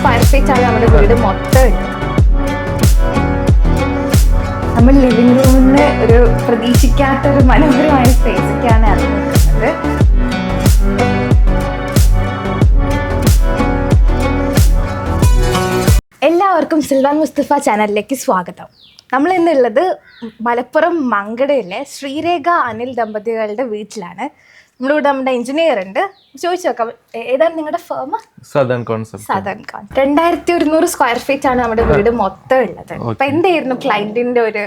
Square feet ആണ് നമ്മുടെ വീട് മൊത്തം നമ്മൾ ലിവിംഗ് റൂമിന് ഒരു പ്രതീക്ഷിക്കാത്ത ഒരു മനോഹരമായ സ്പേസ് ഒക്കെയാണ് ഇറങ്ങി നിൽക്കുന്നത് എല്ലാവർക്കും സിൽവാൻ മുസ്തഫ ചാനലിലേക്ക് സ്വാഗതം. നമ്മൾ ഇന്നുള്ളത് മലപ്പുറം മങ്കടയിലെ ശ്രീരേഖ അനിൽ ദമ്പതികളുടെ വീട്ടിലാണ്. നമ്മളിവിടെ നമ്മുടെ എഞ്ചിനീയർ ഉണ്ട്. ചോദിച്ചു നോക്കാം. ഏതാണ് നിങ്ങളുടെ ഫേം സദൺ കോൺസെപ്റ്റ് സദൺ കോൺ രണ്ടായിരത്തി ഒരുന്നൂറ് സ്ക്വയർ ഫീറ്റ് ആണ് നമ്മുടെ വീട് മൊത്തം ഉള്ളത്. അപ്പൊ എന്തായിരുന്നു ക്ലയന്റിന്റെ ഒരു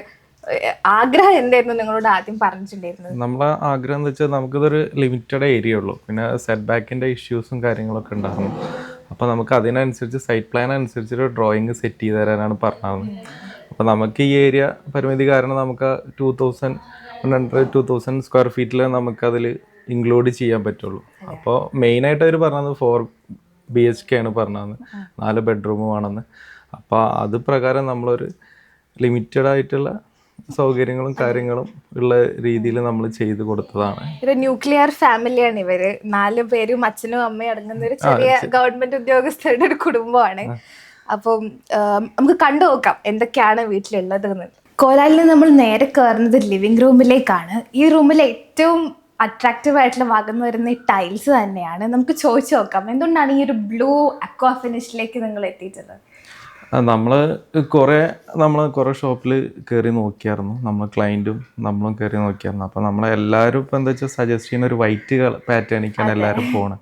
ആഗ്രഹം എന്തായിരുന്നു നിങ്ങളോട് ആദ്യം പറഞ്ഞിട്ടുണ്ടായിരുന്നത്? നമ്മളെ ആഗ്രഹം എന്ന് വെച്ചാൽ നമുക്കിതൊരു ലിമിറ്റഡ് ഏരിയ ഉള്ളൂ. പിന്നെ സെറ്റ് ബാക്കിന്റെ ഇഷ്യൂസും കാര്യങ്ങളൊക്കെ ഉണ്ടാകും അപ്പോൾ നമുക്ക് അതിനനുസരിച്ച് സൈറ്റ് പ്ലാൻ അനുസരിച്ച് ഒരു ഡ്രോയിങ് സെറ്റ് ചെയ്ത് തരാനാണ് പറഞ്ഞത്. അപ്പോൾ നമുക്ക് ഈ ഏരിയ പരിമിതി കാരണം നമുക്ക് two thousand one hundred two thousand square ഫീറ്റിൽ നമുക്കതിൽ ഇൻക്ലൂഡ് ചെയ്യാൻ പറ്റുള്ളൂ. അപ്പോൾ മെയിനായിട്ട് അവർ പറഞ്ഞത് ഫോർ ബി എച്ച് കെ ആണ് പറഞ്ഞത് നാല് ബെഡ്റൂമുമാണെന്ന് അപ്പോൾ അത് പ്രകാരം നമ്മളൊരു ലിമിറ്റഡ് ആയിട്ടുള്ള സൗകര്യങ്ങളും കാര്യങ്ങളും ഉള്ള രീതിയിൽ നമ്മൾ ചെയ്തു കൊടുത്തതാണ്. ഒരു ന്യൂക്ലിയർ ഫാമിലിയാണ് ഇവർ. നാല് പേരും അച്ഛനും അമ്മയും അടങ്ങുന്ന ഒരു ചെറിയ ഗവൺമെന്റ് ഉദ്യോഗസ്ഥരുടെ ഒരു കുടുംബമാണ്. അപ്പം നമുക്ക് കണ്ടു നോക്കാം എന്തൊക്കെയാണ് വീട്ടിലുള്ളത് കോലാലിൽ നമ്മൾ നേരെ കയറുന്നത് ലിവിംഗ് റൂമിലേക്കാണ് ഈ റൂമിലെ ഏറ്റവും അട്രാക്റ്റീവ് ആയിട്ടുള്ള വകന്ന് വരുന്ന ഈ ടൈൽസ് തന്നെയാണ്. നമുക്ക് ചോദിച്ചു നോക്കാം. എന്തുകൊണ്ടാണ് ഈ ഒരു ബ്ലൂ അക്വാ ഫിനിഷിലേക്ക് നിങ്ങൾ എത്തിച്ചത് നമ്മൾ കുറേ നമ്മൾ കുറേ ഷോപ്പിൽ കയറി നോക്കിയായിരുന്നു. നമ്മൾ ക്ലയന്റും നമ്മളും കയറി നോക്കിയായിരുന്നു. അപ്പോൾ നമ്മളെല്ലാവരും ഇപ്പോൾ എന്താ വെച്ചാൽ സജസ്റ്റ് ചെയ്യുന്ന ഒരു വൈറ്റ് പാറ്റേണിക്കാണ് എല്ലാവരും പോണത്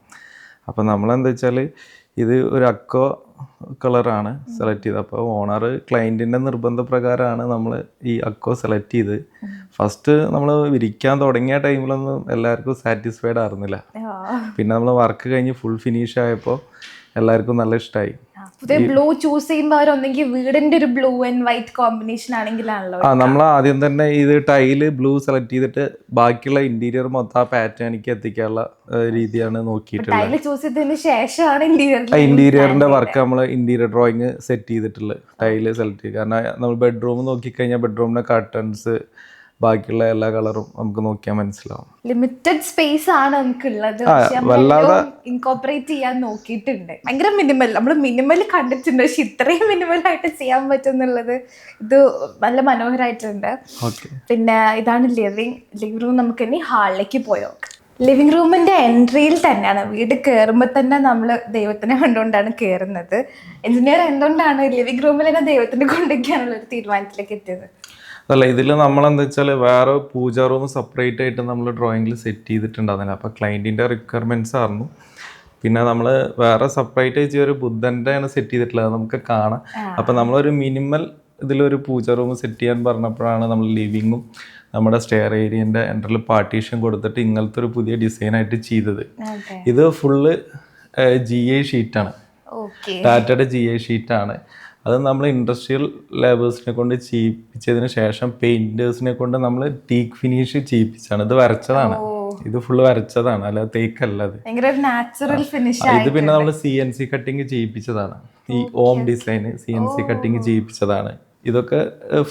അപ്പോൾ നമ്മളെന്താ വെച്ചാൽ ഇത് ഒരു അക്കോ കളറാണ് സെലക്ട് ചെയ്തത്. അപ്പോൾ ഓണർ ക്ലയന്റിന്റെ നിർബന്ധപ്രകാരമാണ് നമ്മൾ ഈ അക്കോ സെലക്ട് ചെയ്ത്. ഫസ്റ്റ് നമ്മൾ വിരിക്കാൻ തുടങ്ങിയ ടൈമിലൊന്നും എല്ലാവർക്കും സാറ്റിസ്ഫൈഡ് ആയിരുന്നില്ല. പിന്നെ നമ്മൾ വർക്ക് കഴിഞ്ഞ് ഫുൾ ഫിനിഷ് ആയപ്പോൾ എല്ലാവർക്കും നല്ല ഇഷ്ടമായി. ബ്ലൂ ചൂസ് ചെയ്യുമ്പോൾ അവർ ഒന്നെങ്കിൽ വീടിന്റെ ഒരു ബ്ലൂ ആൻഡ് വൈറ്റ് കോമ്പിനേഷൻ ആണെങ്കിലാണല്ലോ ആ നമ്മൾ ആദ്യം തന്നെ ഇത് ടൈൽ ബ്ലൂ സെലക്ട് ചെയ്തിട്ട് ബാക്കിയുള്ള ഇന്റീരിയർ മൊത്തം ആ പാറ്റേണിക്ക് എത്തിക്കാനുള്ള രീതിയാണ് നോക്കിയിട്ടുള്ളത്. ടൈൽ ചൂസ് ചെയ്തതിന് ശേഷമാണ് ഇന്റീരിയർ ഇന്റീരിയറിന്റെ വർക്ക് നമ്മൾ ഇന്റീരിയർ ഡ്രോയിങ് സെറ്റ് ചെയ്തിട്ടുള്ളത് ടൈൽ സെലക്ട് ചെയ്ത്. കാരണം നമ്മൾ ബെഡ്റൂം നോക്കിക്കഴിഞ്ഞാൽ ബെഡ്റൂമിന്റെ കർട്ടൻസ് ബാക്കിയുള്ള എല്ലാ കളറും നമുക്ക് നോക്കിയാൽ മനസ്സിലാവും. ലിമിറ്റഡ് സ്പേസ് ആണ് നമുക്കുള്ളത്. ഉള്ളത് വല്ലാതെ- ഇൻകോപ്പറേറ്റ് ചെയ്യാൻ നോക്കിയിട്ടുണ്ട്. ഭയങ്കര മിനിമൽ നമ്മൾ മിനിമൽ കണ്ടിട്ടുണ്ട്. പക്ഷെ ഇത്രയും മിനിമൽ ആയിട്ട് ചെയ്യാൻ പറ്റുന്നുള്ളത് ഇത് നല്ല മനോഹരമായിട്ടുണ്ട് പിന്നെ ഇതാണ് ലിവിങ് ലിവിങ് റൂം നമുക്ക് ഇനി ഹാളിലേക്ക് പോയോ ലിവിങ് ലിവിംഗ് റൂമിന്റെ എൻട്രിയിൽ തന്നെയാണ്. വീട് കയറുമ്പോൾ തന്നെ നമ്മൾ ദൈവത്തിനെ കണ്ടുകൊണ്ടാണ് കയറുന്നത് എഞ്ചിനീയർ എന്തുകൊണ്ടാണ് ലിവിങ് റൂമിൽ തന്നെ ദൈവത്തിനെ കൊണ്ടിരിക്കാനുള്ള ഒരു തീരുമാനത്തിലേക്ക് എത്തിയത്? അല്ല ഇതിൽ നമ്മളെന്താ വെച്ചാൽ വേറെ പൂജ റൂം സെപ്പറേറ്റ് ആയിട്ട് നമ്മൾ ഡ്രോയിങ്ങിൽ സെറ്റ് ചെയ്തിട്ടുണ്ടായിരുന്നില്ല. അപ്പോൾ ക്ലയന്റിന്റെ റിക്വയർമെന്റ്സ് ആയിരുന്നു. പിന്നെ നമ്മൾ വേറെ സെപ്പറേറ്റ് ആയിട്ട് ഒരു ബുദ്ധന്റെ ആണ് സെറ്റ് ചെയ്തിട്ടുള്ളത്. നമുക്ക് കാണാം. അപ്പോൾ നമ്മളൊരു മിനിമൽ ഇതിലൊരു പൂജ റൂം സെറ്റ് ചെയ്യാൻ പറഞ്ഞപ്പോഴാണ് നമ്മൾ ലിവിങ്ങും നമ്മുടെ സ്റ്റെയർ ഏരിയന്റെ എന്ററിൽ പാർട്ടീഷൻ കൊടുത്തിട്ട് ഇങ്ങനത്തെ ഒരു പുതിയ ഡിസൈനായിട്ട് ചെയ്തത്. ഇത് ഫുള്ള് ജി ഐ ഷീറ്റാണ് ടാറ്റയുടെ ജി ഐ ഷീറ്റാണ് അത് നമ്മൾ ഇൻഡസ്ട്രിയൽ ലേബേഴ്സിനെ കൊണ്ട് ചെയ്യിപ്പിച്ചതിന് ശേഷം പെയിന്റേഴ്സിനെ കൊണ്ട് നമ്മൾ ടീക്ക് ഫിനിഷ് ചെയ്യിപ്പിച്ചാണ് ഇത് വരച്ചതാണ്. ഇത് ഫുള്ള് വരച്ചതാണ്. അല്ല തേക്കല്ല അത്. ഇത് പിന്നെ നമ്മൾ സി എൻ സി കട്ടിങ് ചെയ്യിപ്പിച്ചതാണ് ഈ ഓം design C N C cutting ചെയ്യിപ്പിച്ചതാണ് ഇതൊക്കെ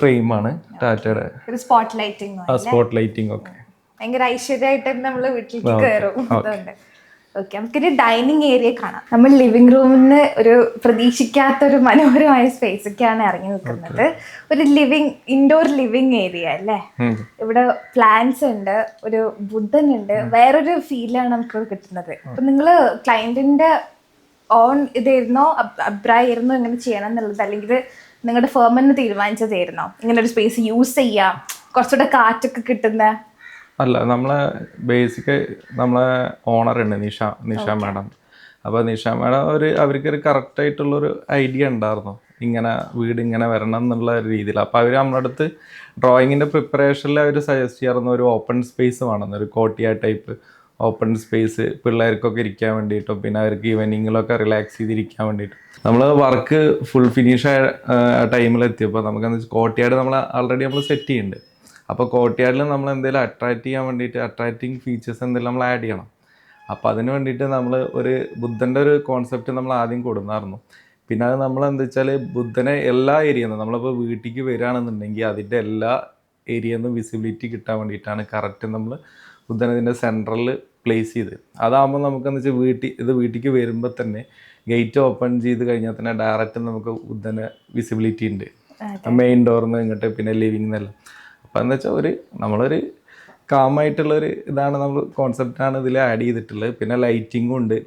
ഫ്രെയിമാണ് ടാറ്റയുടെ. സ്പോട്ട് ലൈറ്റിംഗ് ആ സ്പോട്ട് ലൈറ്റിംഗ് ഒക്കെ. ഭയങ്കര ഐശ്വര്യമായിട്ട് നമ്മൾ വീട്ടിലേക്ക് കയറും അതുകൊണ്ട്. ഓക്കെ നമുക്കൊരു ഡൈനിങ് ഏരിയ കാണാം. നമ്മൾ ലിവിംഗ് റൂമിന് ഒരു പ്രതീക്ഷിക്കാത്ത ഒരു മനോഹരമായ സ്പേസ് ഒക്കെയാണ് ഇറങ്ങി നിൽക്കുന്നത്. ഒരു ലിവിംഗ് ഇൻഡോർ ലിവിംഗ് ഏരിയ അല്ലേ? ഇവിടെ പ്ലാന്റ്സ് ഉണ്ട് ഒരു ബുദ്ധൻ ഉണ്ട്. വേറൊരു ഫീലാണ് നമുക്ക് കിട്ടുന്നത്. അപ്പൊ നിങ്ങൾ ക്ലയന്റിന്റെ ഓൺ ഇതായിരുന്നോ? അഭ്- അഭിപ്രായമായിരുന്നോ? ഇങ്ങനെ ചെയ്യണം എന്നുള്ളത്? അല്ലെങ്കിൽ നിങ്ങളുടെ ഫേമിന് തീരുമാനിച്ചതായിരുന്നോ? ഇങ്ങനെ ഒരു സ്പേസ് യൂസ് ചെയ്യാം. കുറച്ചുകൂടെ കാറ്റൊക്കെ കിട്ടുന്ന അല്ല നമ്മളെ ബേസിക് നമ്മളെ ഓണർ ഉണ്ട് നിഷ നിഷ മാഡം അപ്പോൾ നിഷ മാഡം ഒരു അവർക്കൊരു കറക്റ്റ് ആയിട്ടുള്ളൊരു ഐഡിയ ഉണ്ടായിരുന്നു. ഇങ്ങനെ വീട് ഇങ്ങനെ വരണം എന്നുള്ള ഒരു രീതിയിൽ. അപ്പോൾ അവർ നമ്മുടെ അടുത്ത് ഡ്രോയിങ്ങിന്റെ പ്രിപ്പറേഷനിൽ അവർ സജസ്റ്റ് ചെയ്യാറുന്ന ഒരു ഓപ്പൺ സ്പേസ് വേണമെന്ന് ഒരു കോട്ടിയ ടൈപ്പ് ഓപ്പൺ സ്പേസ് പിള്ളേർക്കൊക്കെ ഇരിക്കാൻ വേണ്ടിയിട്ടും പിന്നെ അവർക്ക് ഈവനിങ്ങിലൊക്കെ റിലാക്സ് ചെയ്തിരിക്കാൻ വേണ്ടിയിട്ടും. നമ്മൾ വർക്ക് ഫുൾ ഫിനിഷ് ആയ ടൈമിൽ എത്തിയപ്പോൾ നമുക്കെന്ന് വെച്ചാൽ കോട്ടിയാട് നമ്മൾ ആൾറെഡി നമ്മൾ സെറ്റ് ചെയ്യുന്നുണ്ട് അപ്പോൾ കോട്ടിയാടിൽ നമ്മൾ എന്തെങ്കിലും അട്രാക്റ്റ് ചെയ്യാൻ വേണ്ടിയിട്ട് അട്രാക്റ്റിംഗ് ഫീച്ചേഴ്സ് എന്തെങ്കിലും നമ്മൾ ആഡ് ചെയ്യണം. അപ്പോൾ അതിന് വേണ്ടിയിട്ട് നമ്മൾ ഒരു ബുദ്ധന്റെ ഒരു കോൺസെപ്റ്റ് നമ്മൾ ആദ്യം കൊടുന്നായിരുന്നു പിന്നെ അത് നമ്മൾ എന്താ വെച്ചാൽ ബുദ്ധനെ എല്ലാ ഏരിയയിൽ നിന്നും നമ്മളിപ്പോൾ വീട്ടിലേക്ക് വരികയാണെന്നുണ്ടെങ്കിൽ അതിന്റെ എല്ലാ ഏരിയയിൽ നിന്നും വിസിബിലിറ്റി കിട്ടാൻ വേണ്ടിയിട്ടാണ് കറക്റ്റ് നമ്മൾ ബുദ്ധനെ ഇതിന്റെ സെൻട്രലിൽ പ്ലേസ് ചെയ്ത്. അതാകുമ്പോൾ നമുക്കെന്ന് വെച്ചാൽ വീട്ടിൽ ഇത് വീട്ടിലേക്ക് വരുമ്പോൾ തന്നെ ഗേറ്റ് ഓപ്പൺ ചെയ്ത് കഴിഞ്ഞാൽ തന്നെ ഡയറക്റ്റ് നമുക്ക് ബുദ്ധനെ വിസിബിലിറ്റി ഉണ്ട് മെയിൻ ഡോറിൽ നിന്ന് ഇങ്ങോട്ട് പിന്നെ ലിവിങ് എന്നെല്ലാം അപ്പം എന്താ വെച്ചാൽ ഒരു നമ്മളൊരു കാമായിട്ടുള്ളൊരു ഇതാണ് നമ്മൾ കോൺസെപ്റ്റാണ് ഇതിൽ ആഡ് ചെയ്തിട്ടുള്ളത്. പിന്നെ ലൈറ്റിങ്ങും ഉണ്ട്.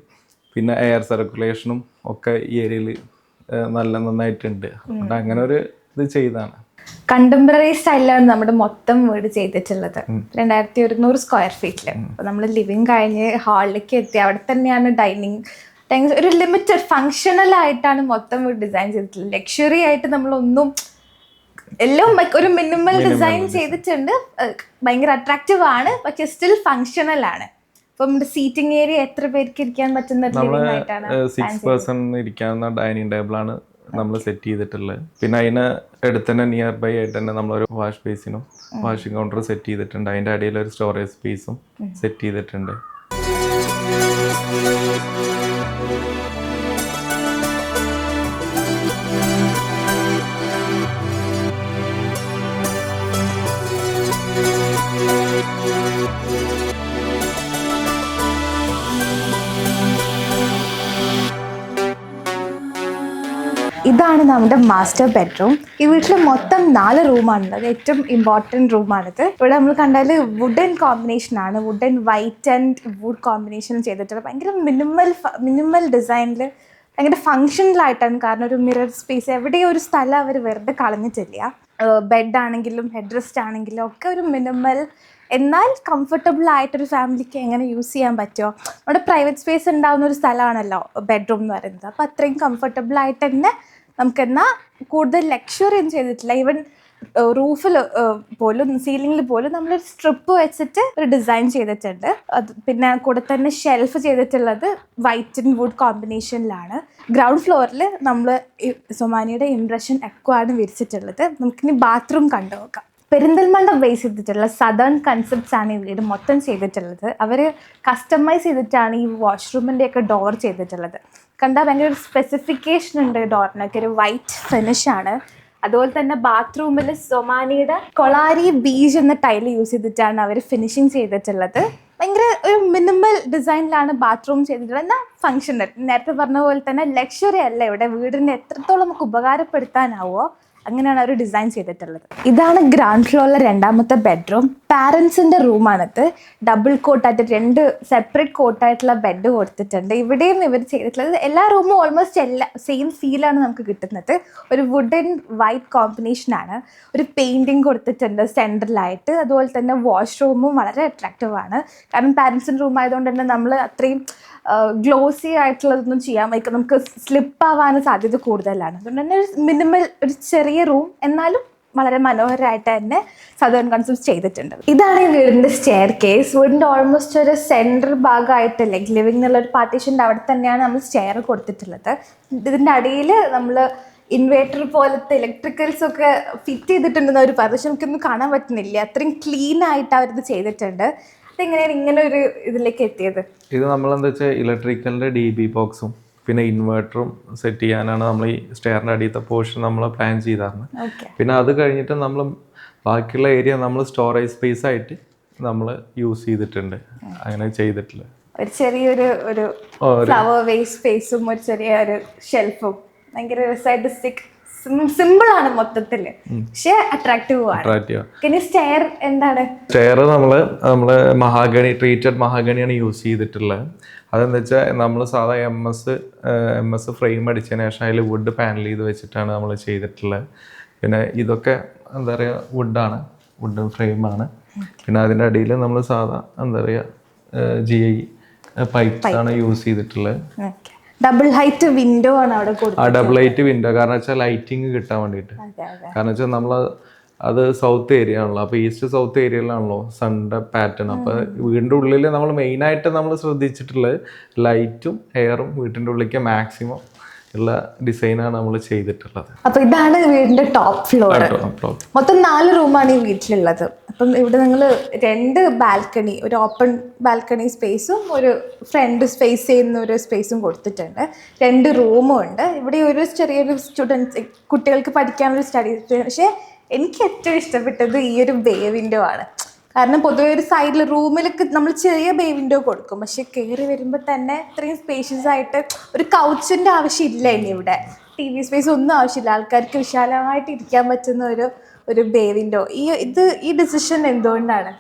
പിന്നെ എയർ സർക്കുലേഷനും ഒക്കെ ഈ ഏരിയയിൽ നല്ല നന്നായിട്ടുണ്ട്. അതുകൊണ്ട് അങ്ങനെ ഒരു ഇത് ചെയ്താണ് കണ്ടംപററി സ്റ്റൈലിലാണ് നമ്മുടെ മൊത്തം വീട് ചെയ്തിട്ടുള്ളത്. രണ്ടായിരത്തി ഒരുന്നൂറ് സ്ക്വയർ ഫീറ്റിൽ അപ്പൊ നമ്മൾ ലിവിങ് കഴിഞ്ഞ് ഹാളിലേക്ക് എത്തി. അവിടെ തന്നെയാണ് ഡൈനിങ് ഡൈനിങ് ഒരു ലിമിറ്റഡ് ഫങ്ഷണൽ ആയിട്ടാണ് മൊത്തം വീട് ഡിസൈൻ ചെയ്തിട്ടുള്ളത്. ലക്ഷറി ആയിട്ട് നമ്മളൊന്നും എല്ലാം ഒരു മിനിമൽ ഡിസൈൻ ചെയ്തിട്ടുണ്ട്. ഭയങ്കര അട്രാക്റ്റീവ് ആണ് പക്ഷെ സ്റ്റിൽ ഫങ്ഷണൽ ആണ്. സീറ്റിംഗ് ഏരിയ എത്ര പേർക്ക് ഇരിക്കാൻ പറ്റുന്ന സിക്സ് പേഴ്സൺ ഇരിക്കാവുന്ന ഡൈനിങ് ടേബിൾ ആണ് നമ്മൾ സെറ്റ് ചെയ്തിട്ടുള്ളത്. പിന്നെ അതിന് അടുത്ത് തന്നെ നിയർ ബൈ ആയിട്ട് തന്നെ നമ്മളൊരു വാഷ് ബേസിനും വാഷിംഗ് കൗണ്ടർ സെറ്റ് ചെയ്തിട്ടുണ്ട്. അതിന്റെ അടിയിൽ ഒരു സ്റ്റോറേജ് സ്പേസും സെറ്റ് ചെയ്തിട്ടുണ്ട്. ഇതാണ് നമ്മുടെ മാസ്റ്റർ ബെഡ്റൂം ഈ വീട്ടിൽ മൊത്തം നാല് റൂമാണുള്ളത് ഏറ്റവും ഇമ്പോർട്ടന്റ് റൂമാണിത് ഇവിടെ നമ്മൾ കണ്ടാൽ വുഡൻ കോമ്പിനേഷൻ ആണ്. Wooden white and wood combination ചെയ്തിട്ടുള്ളത് ഭയങ്കര മിനിമൽ മിനിമൽ ഡിസൈനിൽ ഭയങ്കര ഫങ്ഷണലായിട്ടാണ് കാരണം ഒരു മിറർ സ്പേസ് എവിടെയോ ഒരു സ്ഥലം അവർ വെറുതെ കളഞ്ഞിട്ടില്ല. ബെഡ് ആണെങ്കിലും ഹെഡ് റെസ്റ്റ് ആണെങ്കിലും ഒക്കെ ഒരു മിനിമൽ എന്നാൽ കംഫർട്ടബിൾ ആയിട്ടൊരു ഫാമിലിക്ക് എങ്ങനെ യൂസ് ചെയ്യാൻ പറ്റുമോ നമ്മുടെ പ്രൈവറ്റ് സ്പേസ് ഉണ്ടാകുന്ന ഒരു സ്ഥലമാണല്ലോ ബെഡ്റൂം എന്ന് പറയുന്നത്. അപ്പോൾ അത്രയും കംഫർട്ടബിൾ ആയിട്ട് തന്നെ നമുക്ക് എന്നാൽ കൂടുതൽ ലക്ഷറിയും ചെയ്തിട്ടില്ല. ഈവൻ റൂഫിൽ പോലും സീലിംഗിൽ പോലും നമ്മളൊരു സ്ട്രിപ്പ് വെച്ചിട്ട് ഒരു ഡിസൈൻ ചെയ്തിട്ടുണ്ട്. അത് പിന്നെ കൂടെ തന്നെ ഷെൽഫ് ചെയ്തിട്ടുള്ളത് വൈറ്റ് ആൻഡ് വുഡ് കോമ്പിനേഷനിലാണ് ഗ്രൗണ്ട് ഫ്ലോറിൽ നമ്മൾ സൊമാനിയുടെ ഇംപ്രഷൻ എക്കോ ആണ് വിരിച്ചിട്ടുള്ളത്. നമുക്കിനി ബാത്റൂം കണ്ടു നോക്കാം പെരിന്തൽമണ്ണ ബേസ് ചെയ്തിട്ടുള്ള സദേൺ കൺസെപ്റ്റ്സ് ആണ് വീട് മൊത്തം ചെയ്തിട്ടുള്ളത്. അവർ കസ്റ്റമൈസ് ചെയ്തിട്ടാണ് ഈ വാഷ്റൂമിന്റെ ഒക്കെ ഡോർ ചെയ്തിട്ടുള്ളത്. കണ്ടാൽ ഭയങ്കര ഒരു സ്പെസിഫിക്കേഷൻ ഉണ്ട് ഡോറിനൊക്കെ ഒരു വൈറ്റ് ഫിനിഷ് ആണ്. അതുപോലെ തന്നെ ബാത്റൂമിൽ സൊമാനിയുടെ കൊളാരി ബീജ് എന്ന ടൈൽ യൂസ് ചെയ്തിട്ടാണ് അവർ ഫിനിഷിങ് ചെയ്തിട്ടുള്ളത്. ഭയങ്കര ഒരു മിനിമൽ ഡിസൈനിലാണ് ബാത്റൂം ചെയ്തിട്ടുള്ളത്. എന്നാൽ ഫങ്ഷണൽ നേരത്തെ പറഞ്ഞ പോലെ തന്നെ ലക്ഷറി അല്ല. ഇവിടെ വീടിനെ എത്രത്തോളം നമുക്ക് ഉപകാരപ്പെടുത്താനാവോ അങ്ങനെയാണ് അവർ ഡിസൈൻ ചെയ്തിട്ടുള്ളത്. ഇതാണ് ഗ്രൗണ്ട് ഫ്ലോറിലെ രണ്ടാമത്തെ ബെഡ്റൂം പാരൻസിന്റെ റൂമാണിത് ഡബിൾ കോട്ടായിട്ട് രണ്ട് സെപ്പറേറ്റ് കോട്ടായിട്ടുള്ള ബെഡ് കൊടുത്തിട്ടുണ്ട്. ഇവിടെയും ഇവർ ചെയ്തിട്ടുള്ളത് എല്ലാ റൂമും ഓൾമോസ്റ്റ് എല്ലാ സെയിം ഫീലാണ് നമുക്ക് കിട്ടുന്നത്. ഒരു വുഡൻ വൈറ്റ് കോമ്പിനേഷനാണ് ഒരു പെയിന്റിങ് കൊടുത്തിട്ടുണ്ട് സെൻട്രലായിട്ട് അതുപോലെ തന്നെ വാഷ്റൂമും വളരെ അട്രാക്റ്റീവ് ആണ്. കാരണം പാരൻസിന്റെ റൂം ആയതുകൊണ്ട് തന്നെ നമ്മൾ അത്രയും ഗ്ലോസി ആയിട്ടുള്ളതൊന്നും ചെയ്യാൻ വയ്ക്ക. നമുക്ക് സ്ലിപ്പ് ആവാൻ സാധ്യത കൂടുതലാണ്. അതുകൊണ്ട് തന്നെ ഒരു മിനിമൽ ഒരു ചെറിയ റൂം എന്നാലും വളരെ മനോഹരമായിട്ട് തന്നെ സദേൺ കൺസെപ്റ്റ് ചെയ്തിട്ടുണ്ട്. ഇതാണ് ഈ വീടിന്റെ സ്റ്റെയർ കേസ് വീടിന്റെ ഓൾമോസ്റ്റ് ഒരു സെൻട്രൽ ഭാഗമായിട്ട് അല്ലെങ്കിൽ ലിവിംഗ് എന്നുള്ള ഒരു പാർട്ടീഷന്റെ അവിടെ തന്നെയാണ് നമ്മൾ സ്റ്റെയർ കൊടുത്തിട്ടുള്ളത്. ഇതിന്റെ അടിയിൽ നമ്മൾ ഇൻവേർട്ടർ പോലത്തെ ഇലക്ട്രിക്കൽസ് ഒക്കെ ഫിറ്റ് ചെയ്തിട്ടുണ്ടെന്ന് അവർ പറഞ്ഞു. പക്ഷെ നമുക്കൊന്നും കാണാൻ പറ്റുന്നില്ല. അത്രയും ക്ലീൻ ആയിട്ട് അവരിത് ചെയ്തിട്ടുണ്ട്. അതെങ്ങനെയാണ് ഇങ്ങനെ ഒരു ഇതിലേക്ക് എത്തിയത്? ഇത് നമ്മൾ എന്താ വെച്ചാൽ ഇലക്ട്രിക്കലിന്റെ ഡി ബി ബോക്സും പിന്നെ ഇൻവേർട്ടറും സെറ്റ് ചെയ്യാനാണ് നമ്മൾ ഈ സ്റ്റെയറിന്റെ അടിയത്തെ പോർഷൻ നമ്മൾ പ്ലാൻ ചെയ്തായിരുന്നു പിന്നെ അത് കഴിഞ്ഞിട്ട് നമ്മൾ ബാക്കിയുള്ള ഏരിയ നമ്മൾ സ്റ്റോറേജ് സ്പേസ് ആയിട്ട് നമ്മൾ യൂസ് ചെയ്തിട്ടുണ്ട്. അങ്ങനെ ചെയ്തിട്ടില്ല. ഒരു ചെറിയൊരു ഒരു ഫ്ലവർ വേസ്റ്റ് സ്പേസും ഒരു ചെറിയ ഒരു ഷെൽഫും ഭയങ്കര സൈഡിസ്റ്റിക് സിമ്പിൾ ആണ് മൊത്തത്തിൽ പക്ഷേ അട്രാക്റ്റീവ് ആണ്. സ്റ്റെയർ എന്താണ്? സ്റ്റെയർ നമ്മൾ നമ്മൾ മഹാഗണി ട്രീറ്റഡ് മഹാഗണിയാണ് യൂസ് ചെയ്തിട്ടുള്ളത്. അതെന്താ വെച്ചാൽ നമ്മൾ സാധാ M S M S frame അടിച്ചതിന് ശേഷം അതിൽ വുഡ് പാനൽ ചെയ്ത് വെച്ചിട്ടാണ് നമ്മൾ ചെയ്തിട്ടുള്ളത്. പിന്നെ ഇതൊക്കെ എന്താ പറയുക വുഡാണ് വുഡ് ഫ്രെയിമാണ് പിന്നെ അതിന്റെ അടിയിൽ നമ്മൾ സാധാ എന്താ പറയുക ജി ഐ പൈപ്പ്സ് ആണ് യൂസ് ചെയ്തിട്ടുള്ളത്. ഡബിൾ ഹൈറ്റ് വിൻഡോ ആണ് അവിടെ ആ ഡബിൾ ഹൈറ്റ് വിൻഡോ കാരണം വെച്ചാൽ ലൈറ്റിംഗ് കിട്ടാൻ വേണ്ടിയിട്ട് കാരണം വെച്ചാൽ നമ്മൾ അത് സൗത്ത് ഏരിയ ആണല്ലോ. അപ്പോൾ ഈസ്റ്റ് സൗത്ത് ഏരിയയിലാണല്ലോ സണ്ടെ പാറ്റേൺ അപ്പോൾ വീടിന്റെ ഉള്ളിൽ നമ്മൾ മെയിനായിട്ട് നമ്മൾ ശ്രദ്ധിച്ചിട്ടുള്ളത് ലൈറ്റും ഹെയറും വീട്ടിന്റെ ഉള്ളിലേക്ക് മാക്സിമം ഉള്ള ഡിസൈനാണ് നമ്മൾ ചെയ്തിട്ടുള്ളത്. അപ്പൊ ഇതാണ് വീടിന്റെ ടോപ്പ് ഫ്ലോർ മൊത്തം നാല് റൂമാണ് ഈ വീട്ടിലുള്ളത്. അപ്പം ഇവിടെ നിങ്ങൾ രണ്ട് ബാൽക്കണി ഒരു ഓപ്പൺ ബാൽക്കണി സ്പേസും ഒരു ഫ്രണ്ട് സ്പേസ് ചെയ്യുന്ന ഒരു സ്പേസും കൊടുത്തിട്ടുണ്ട്. രണ്ട് റൂമും ഉണ്ട്. ഇവിടെ ഒരു ചെറിയൊരു സ്റ്റുഡൻസ് കുട്ടികൾക്ക് പഠിക്കാനൊരു സ്റ്റഡി പക്ഷേ എനിക്ക് ഏറ്റവും ഇഷ്ടപ്പെട്ടത് ഈ ഒരു ബേ വിൻഡോ ആണ്. കാരണം പൊതുവെ ഒരു സൈഡിൽ റൂമിലൊക്കെ നമ്മൾ ചെറിയ ബേ വിൻഡോ കൊടുക്കും. പക്ഷെ കയറി വരുമ്പോൾ തന്നെ ഇത്രയും സ്പേഷ്യസ് ആയിട്ട് ഒരു കൗച്ചിന്റെ ആവശ്യമില്ല ഇനി ഇവിടെ. ടി വി സ്പേസ് ഒന്നും ആവശ്യമില്ല. ആൾക്കാർക്ക് വിശാലമായിട്ട് ഇരിക്കാൻ പറ്റുന്ന ഒരു ഒരു ബേ വിൻഡോ ഈ ഇത് ഈ ഡിസിഷൻ എന്തുകൊണ്ടാണ്?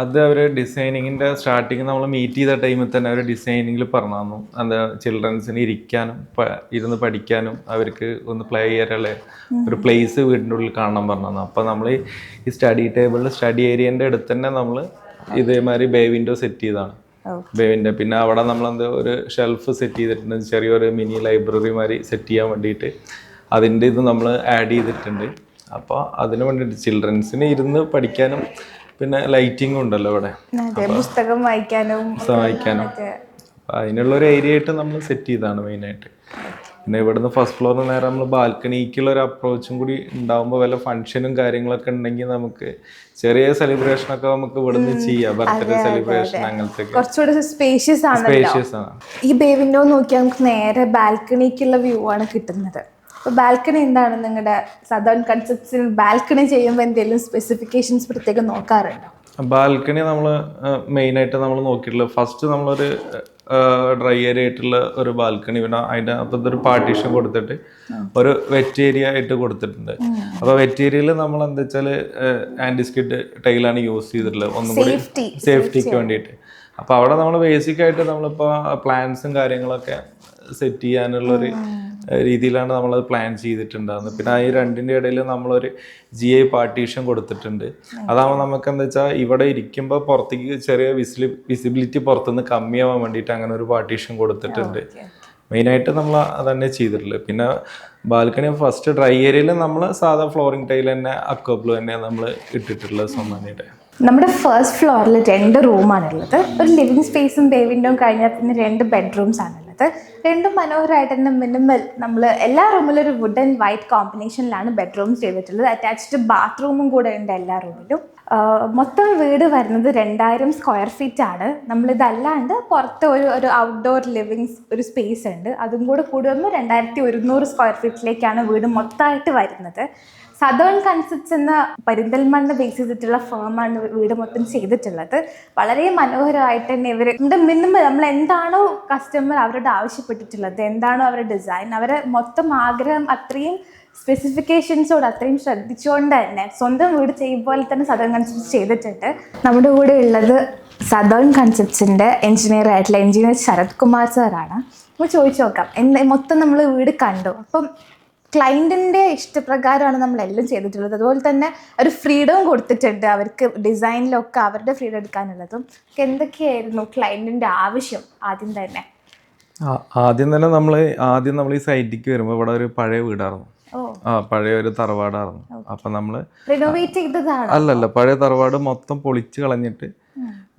അത് അവർ ഡിസൈനിങ്ങിന്റെ സ്റ്റാർട്ടിങ് നമ്മൾ മീറ്റ് ചെയ്ത ടൈമിൽ തന്നെ അവർ ഡിസൈനിങ്ങിൽ പറഞ്ഞു തന്നു എന്താ ചിൽഡ്രൻസിന് ഇരിക്കാനും ഇരുന്ന് പഠിക്കാനും അവർക്ക് ഒന്ന് പ്ലേ ചെയ്യാനുള്ള ഒരു പ്ലേസ് വീടിന്റെ ഉള്ളിൽ കാണാൻ പറഞ്ഞു തന്നു അപ്പോൾ നമ്മൾ ഈ സ്റ്റഡി ടേബിളിൽ സ്റ്റഡി ഏരിയന്റെ അടുത്ത് തന്നെ നമ്മൾ ഇതേമാതിരി ബേ വിൻഡോ സെറ്റ് ചെയ്താണ് ബേവിന്റെ ബേ വിൻഡോ പിന്നെ അവിടെ നമ്മൾ എന്ത് ഒരു ഷെൽഫ് സെറ്റ് ചെയ്തിട്ടുണ്ട്. ചെറിയൊരു മിനി ലൈബ്രറി മാതിരി സെറ്റ് ചെയ്യാൻ വേണ്ടിയിട്ട് അതിന്റെ ഇത് നമ്മൾ ആഡ് ചെയ്തിട്ടുണ്ട്. അപ്പോൾ അതിന് വേണ്ടിയിട്ട് ചിൽഡ്രൻസിന് ഇരുന്ന് പഠിക്കാനും പിന്നെ ലൈറ്റിംഗ് ഉണ്ടല്ലോ ഇവിടെ. പുസ്തകം വായിക്കാനും വായിക്കാനും. അതിനുള്ളൊരു ഏരിയ ആയിട്ട് നമ്മൾ സെറ്റ് ചെയ്താണ് മെയിൻ ആയിട്ട്. പിന്നെ ഇവിടുന്ന് ഫസ്റ്റ് ഫ്ലോറിന് നേരെ നമ്മൾ ബാൽക്കണിക്കുള്ള ഒരു അപ്രോച്ചും കൂടി ഉണ്ടാകുമ്പോൾ വല്ല ഫംഗ്ഷനും കാര്യങ്ങളൊക്കെ ഉണ്ടെങ്കിൽ നമുക്ക് ചെറിയ സെലിബ്രേഷൻ ഒക്കെ നമുക്ക് ഇവിടുന്ന് ചെയ്യാം. ബർത്ത്ഡേ സെലിബ്രേഷൻ അങ്ങനത്തെ കുറച്ചുകൂടെ സ്പേഷ്യസ് ആണല്ലോ. സ്പേഷ്യസ് ആണ്. ഈ ബേ വിൻഡോ നോക്കിയാൽ നമുക്ക് നേരെ ബാൽക്കണിക്കുള്ള വ്യൂ ആണ് കിട്ടുന്നത്. അപ്പോൾ ബാൽക്കണി എന്താണ് നിങ്ങളുടെ സദേൺ കൺസെപ്റ്റ്സിൽ ബാൽക്കണി ചെയ്യുമ്പോൾ എന്തെങ്കിലും സ്പെസിഫിക്കേഷൻസ് പ്രത്യേകം നോക്കാറുണ്ടോ? ബാൽക്കണി നമ്മൾ മെയിനായിട്ട് നമ്മൾ നോക്കിയിട്ടുള്ളത് ഫസ്റ്റ് നമ്മളൊരു ഡ്രൈ ഏരിയ ആയിട്ടുള്ള ഒരു ബാൽക്കണി. പിന്നെ അതിന്റെ അകത്ത് ഒരു പാർട്ടീഷൻ കൊടുത്തിട്ട് ഒരു വെറ്റ് ഏരിയ ആയിട്ട് കൊടുത്തിട്ടുണ്ട്. അപ്പോൾ വെറ്റ് ഏരിയയിൽ നമ്മൾ എന്താ വെച്ചാൽ ആന്റിസ്കിഡ് ടൈലാണ് യൂസ് ചെയ്തിട്ടുള്ളത്. ഒന്നും കൂടി. സേഫ്റ്റിക്ക് വേണ്ടിയിട്ട്. അപ്പോൾ അവിടെ നമ്മൾ ബേസിക് ആയിട്ട് നമ്മളിപ്പോൾ പ്ലാൻസും കാര്യങ്ങളൊക്കെ സെറ്റ് ചെയ്യാനുള്ളൊരു രീതിയിലാണ് നമ്മളത് പ്ലാൻ ചെയ്തിട്ടുണ്ടാകുന്നത് പിന്നെ ഈ രണ്ടിന്റെ ഇടയിൽ നമ്മളൊരു ജി ഐ പാർട്ടീഷൻ കൊടുത്തിട്ടുണ്ട്. അതാകുമ്പോൾ നമുക്ക് എന്താ വെച്ചാൽ ഇവിടെ ഇരിക്കുമ്പോൾ പുറത്തേക്ക് ചെറിയ വിസിലി വിസിബിലിറ്റി പുറത്തുനിന്ന് കമ്മിയാവാൻ വേണ്ടിയിട്ട് അങ്ങനെ ഒരു പാർട്ടീഷൻ കൊടുത്തിട്ടുണ്ട്. മെയിനായിട്ട് നമ്മൾ അതന്നെ ചെയ്തിട്ടുള്ളത്. പിന്നെ ബാൽക്കണി ഫസ്റ്റ് ഡ്രൈ ഏരിയയിൽ നമ്മൾ സാധാ ഫ്ലോറിംഗ് ടൈൽ തന്നെ അക്കോപ്പിൽ തന്നെ നമ്മൾ ഇട്ടിട്ടുള്ളത് സൊമാനിയുടെ നമ്മുടെ ഫസ്റ്റ് ഫ്ലോറിൽ രണ്ട് റൂമാണുള്ളത് ഒരു ലിവിങ് സ്പേസും ബേ വിൻഡോയും കഴിഞ്ഞാൽ പിന്നെ രണ്ട് ബെഡ്റൂംസ് ആണുള്ളത് രണ്ടും മനോഹരമായിട്ട് തന്നെ മിനിമൽ നമ്മൾ എല്ലാ റൂമിലും ഒരു വുഡ് ആൻഡ് വൈറ്റ് കോമ്പിനേഷനിലാണ് ബെഡ്റൂംസ് ചെയ്തിട്ടുള്ളത്. അറ്റാച്ച്ഡ് ബാത്റൂമും കൂടെ ഉണ്ട് എല്ലാ റൂമിലും മൊത്തം വീട് വരുന്നത് രണ്ടായിരം സ്ക്വയർ ഫീറ്റ് ആണ്. നമ്മളിതല്ലാണ്ട് പുറത്ത് ഒരു ഒരു ഔട്ട്ഡോർ ലിവിങ് ഒരു സ്പേസ് ഉണ്ട്. അതും കൂടെ കൂടുമ്പോൾ രണ്ടായിരത്തി ഒരുന്നൂറ് സ്ക്വയർ ഫീറ്റിലേക്കാണ് വീട് മൊത്തമായിട്ട് വരുന്നത്. സദേൺ കൺസെപ്റ്റ്സ് എന്ന പെരിന്തൽമണ്ണ ബേസ് ചെയ്തിട്ടുള്ള ഫേമാണ് വീട് മൊത്തം ചെയ്തിട്ടുള്ളത്. വളരെ മനോഹരമായിട്ട് തന്നെ ഇവർ നമ്മുടെ മിനിമം നമ്മൾ എന്താണോ കസ്റ്റമർ അവരോട് ആവശ്യപ്പെട്ടിട്ടുള്ളത് എന്താണോ അവരുടെ ഡിസൈൻ അവരെ മൊത്തം ആഗ്രഹം അത്രയും സ്പെസിഫിക്കേഷൻസോട് അത്രയും ശ്രദ്ധിച്ചുകൊണ്ട് തന്നെ സ്വന്തം വീട് ചെയ്യും പോലെ തന്നെ സദേൺ കൺസെപ്റ്റ്സ് ചെയ്തിട്ടുണ്ട്. നമ്മുടെ കൂടെ ഉള്ളത് സദേൺ കൺസെപ്റ്റ്സിന്റെ എഞ്ചിനീയർ ആയിട്ടുള്ള എഞ്ചിനീയർ ശരത് കുമാർ സാറാണ് നമ്മൾ ചോദിച്ചു നോക്കാം. എന്താ മൊത്തം നമ്മൾ വീട് കണ്ടു. അപ്പം ക്ലയന്റിന്റെ ഇഷ്ടപ്രകാരമാണ് നമ്മളെല്ലാം ചെയ്തിട്ടുള്ളത്. അതുപോലെ തന്നെ ഒരു ഫ്രീഡം കൊടുത്തിട്ടുണ്ട് അവർക്ക് ഡിസൈനിലൊക്കെ അവരുടെ ഫ്രീഡം എടുക്കാനുള്ളതും. എന്തൊക്കെയായിരുന്നു ക്ലയന്റിന്റെ ആവശ്യം ആദ്യം തന്നെ? ആദ്യം തന്നെ നമ്മൾ ആദ്യം നമ്മൾ ഈ സൈറ്റിക്ക് വരുമ്പോൾ ഇവിടെ ഒരു പഴയ വീടായിരുന്നു. ആ പഴയ ഒരു തറവാടായിരുന്നു. അപ്പൊ നമ്മൾ അല്ലല്ല പഴയ തറവാട് മൊത്തം പൊളിച്ച് കളഞ്ഞിട്ട്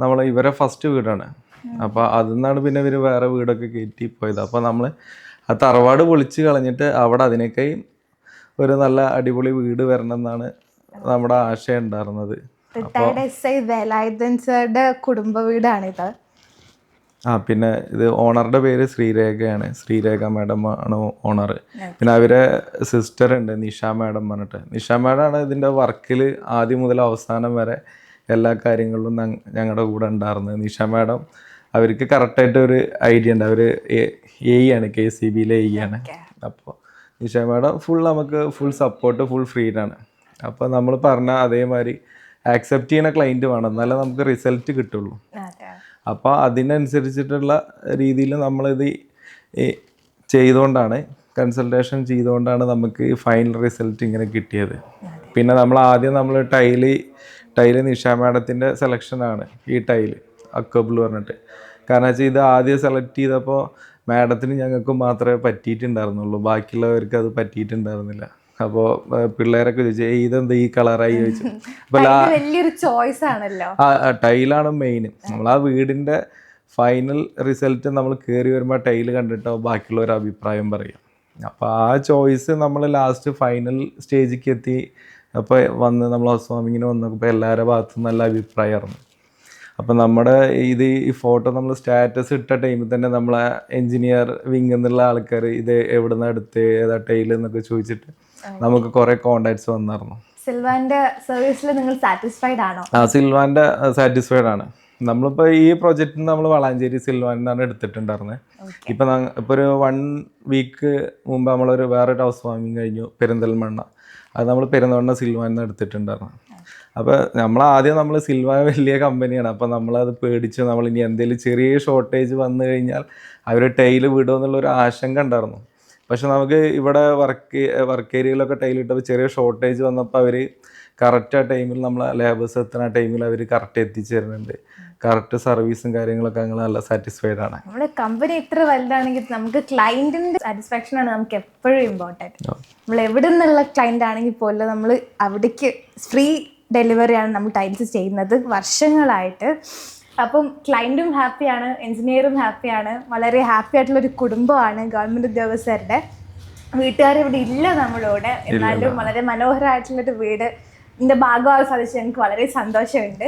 നമ്മൾ ഇവരെ ഫസ്റ്റ് വീടാണ്. അപ്പൊ അതിൽ നിന്നാണ് പിന്നെ ഇവർ വേറെ വീടൊക്കെ കയറ്റി പോയത്. അപ്പൊ നമ്മൾ ആ തറവാട് പൊളിച്ച് കളഞ്ഞിട്ട് അവിടെ അതിനേക്കായി ഒരു നല്ല അടിപൊളി വീട് വരണം എന്നാണ് നമ്മുടെ ആശയം ഉണ്ടായിരുന്നത്. റിട്ടയർഡ് എസ് ഐ വേലായുധൻ സാറുടെ കുടുംബ വീടാണിത് ആ പിന്നെ ഇത് ഓണറുടെ പേര് ശ്രീരേഖയാണ്. ശ്രീരേഖ മാഡം ആണ് ഓണർ പിന്നെ അവരെ സിസ്റ്റർ ഉണ്ട് നിഷ മാഡം പറഞ്ഞിട്ട്. നിഷ മാഡമാണ് ഇതിന്റെ വർക്കിൽ ആദ്യം മുതൽ അവസാനം വരെ എല്ലാ കാര്യങ്ങളിലും ഞങ്ങളുടെ കൂടെ ഉണ്ടായിരുന്നത്. നിഷ മാഡം അവർക്ക് കറക്റ്റായിട്ട് ഒരു ഐഡിയ ഉണ്ട്. അവർ എ ആണ് കെ സി ബിയിലെ എ ആണ്. അപ്പോൾ നിഷ മാഡം ഫുൾ നമുക്ക് ഫുൾ സപ്പോർട്ട് ഫുൾ ഫ്രീഡാണ് അപ്പോൾ നമ്മൾ പറഞ്ഞ അതേമാതിരി ആക്സെപ്റ്റ് ചെയ്യുന്ന ക്ലൈന്റ് വേണം. എന്നാലേ നമുക്ക് റിസൾട്ട് കിട്ടുള്ളൂ. അപ്പോൾ അതിനനുസരിച്ചിട്ടുള്ള രീതിയിൽ നമ്മളിത് ചെയ്തുകൊണ്ടാണ് കൺസൾട്ടേഷൻ ചെയ്തുകൊണ്ടാണ് നമുക്ക് ഫൈനൽ റിസൾട്ട് ഇങ്ങനെ കിട്ടിയത്. പിന്നെ നമ്മൾ ആദ്യം നമ്മൾ ടൈൽ ടൈൽ നിഷ മാഡത്തിന്റെ സെലക്ഷനാണ് ഈ ടൈൽ അക്കബിൾ പറഞ്ഞിട്ട്. കാരണം വെച്ചാൽ ഇത് ആദ്യം സെലക്ട് ചെയ്തപ്പോൾ മാഡത്തിന് ഞങ്ങൾക്ക് മാത്രമേ പറ്റിയിട്ടുണ്ടായിരുന്നുള്ളൂ. ബാക്കിയുള്ളവർക്ക് അത് പറ്റിയിട്ടുണ്ടായിരുന്നില്ല. അപ്പോൾ പിള്ളേരൊക്കെ ചോദിച്ചു "ഏയ് ഇതെന്താ ഈ കളറായി? ചോദിച്ചു. അപ്പോൾ വലിയൊരു ചോയ്സ് ആണല്ലോ. ആ ടൈലാണ് മെയിൻ നമ്മൾ ആ വീടിന്റെ ഫൈനൽ റിസൾട്ട് നമ്മൾ കയറി വരുമ്പോൾ ടൈൽ കണ്ടിട്ടോ? ബാക്കിയുള്ള ഒരു അഭിപ്രായം പറയും. അപ്പോൾ ആ ചോയ്സ് നമ്മൾ ലാസ്റ്റ് ഫൈനൽ സ്റ്റേജിലേക്ക് എത്തി. അപ്പോൾ വന്ന് നമ്മൾ ഹൗസ് വാമിങ്ങിന് വന്നപ്പോൾ എല്ലാവരുടെ ഭാഗത്തും നല്ല അഭിപ്രായമായിരുന്നു അപ്പം നമ്മുടെ ഇത് ഈ ഫോട്ടോ നമ്മൾ സ്റ്റാറ്റസ് ഇട്ട ടൈമിൽ തന്നെ നമ്മളെ എഞ്ചിനീയർ വിങ് എന്നുള്ള ആൾക്കാർ ഇത് എവിടെ നിന്ന് എടുത്ത് ഏതാ ടൈൽ എന്നൊക്കെ ചോദിച്ചിട്ട് നമുക്ക് കുറെ കോണ്ടാക്ട്സ് വന്നായിരുന്നു. സിൽവാന്റെ സർവീസിൽ നിങ്ങൾ സാറ്റിസ്ഫൈഡ് ആണോ? ആ സിൽവാന്റെ സാറ്റിസ്ഫൈഡ് ആണ്. നമ്മളിപ്പോൾ ഈ പ്രൊജക്റ്റിന് നമ്മൾ വളാഞ്ചേരി സിൽവാനാണ് എടുത്തിട്ടുണ്ടായിരുന്നത് ഇപ്പം ഇപ്പോൾ ഒരു വൺ വീക്ക് മുമ്പ് നമ്മളൊരു വേറൊരു ഹൗസ് വാമിങ് കഴിഞ്ഞു പെരിന്തൽമണ്ണ. അത് നമ്മൾ പെരിന്തൽമണ്ണ സിൽവാനിന്ന് എടുത്തിട്ടുണ്ടായിരുന്നു. അപ്പോൾ നമ്മൾ ആദ്യം നമ്മൾ സിൽവ വലിയ കമ്പനിയാണ്. അപ്പോൾ നമ്മളത് പേടിച്ച് നമ്മൾ ഇനി എന്തെങ്കിലും ചെറിയ ഷോർട്ടേജ് വന്നു കഴിഞ്ഞാൽ അവർ ടൈൽ വിടുമോ എന്നുള്ളൊരു ആശങ്ക ഉണ്ടായിരുന്നു. പക്ഷെ നമുക്ക് ഇവിടെ വർക്ക് വർക്ക് ഏരിയയിലൊക്കെ ടൈൽ ഇട്ടപ്പോൾ ചെറിയ ഷോർട്ടേജ് വന്നപ്പോൾ അവർ കറക്റ്റ് ആ ടൈമിൽ നമ്മളെ ലേബേഴ്സ് എത്തുന്ന ടൈമിൽ അവർ കറക്റ്റ് എത്തിച്ചു തരുന്നുണ്ട് കറക്റ്റ് സർവീസും കാര്യങ്ങളൊക്കെ ഞങ്ങൾ നല്ല സാറ്റിസ്ഫൈഡ് ആണ്. നമ്മുടെ കമ്പനി ഇത്ര വലുതാണെങ്കിൽ നമുക്ക് ക്ലയന്റിന്റെ സാറ്റിസ്ഫാക്ഷൻ ആണ് നമുക്ക് എപ്പോഴും ഇമ്പോർട്ടന്റ് നമ്മൾ എവിടെ നിന്നുള്ള ക്ലയന്റ് ആണെങ്കിൽ പോലും നമ്മൾ അവിടേക്ക് ഫ്രീ ഡെലിവറിയാണ് നമ്മൾ ടൈൽസ് ചെയ്യുന്നത് വർഷങ്ങളായിട്ട്. അപ്പം ക്ലയന്റും ഹാപ്പിയാണ് എഞ്ചിനീയറും ഹാപ്പിയാണ് വളരെ ഹാപ്പി ആയിട്ടുള്ള ഒരു കുടുംബമാണ് ഗവൺമെന്റ് ഉദ്യോഗസ്ഥരുടെ. വീട്ടുകാർ ഇവിടെ ഇല്ല നമ്മളോട്. എന്നാലും വളരെ മനോഹരമായിട്ടുള്ളൊരു വീട്. ഇതിന്റെ ഭാഗമാകാൻ സാധിച്ചു ഞങ്ങൾക്ക് വളരെ സന്തോഷമുണ്ട്.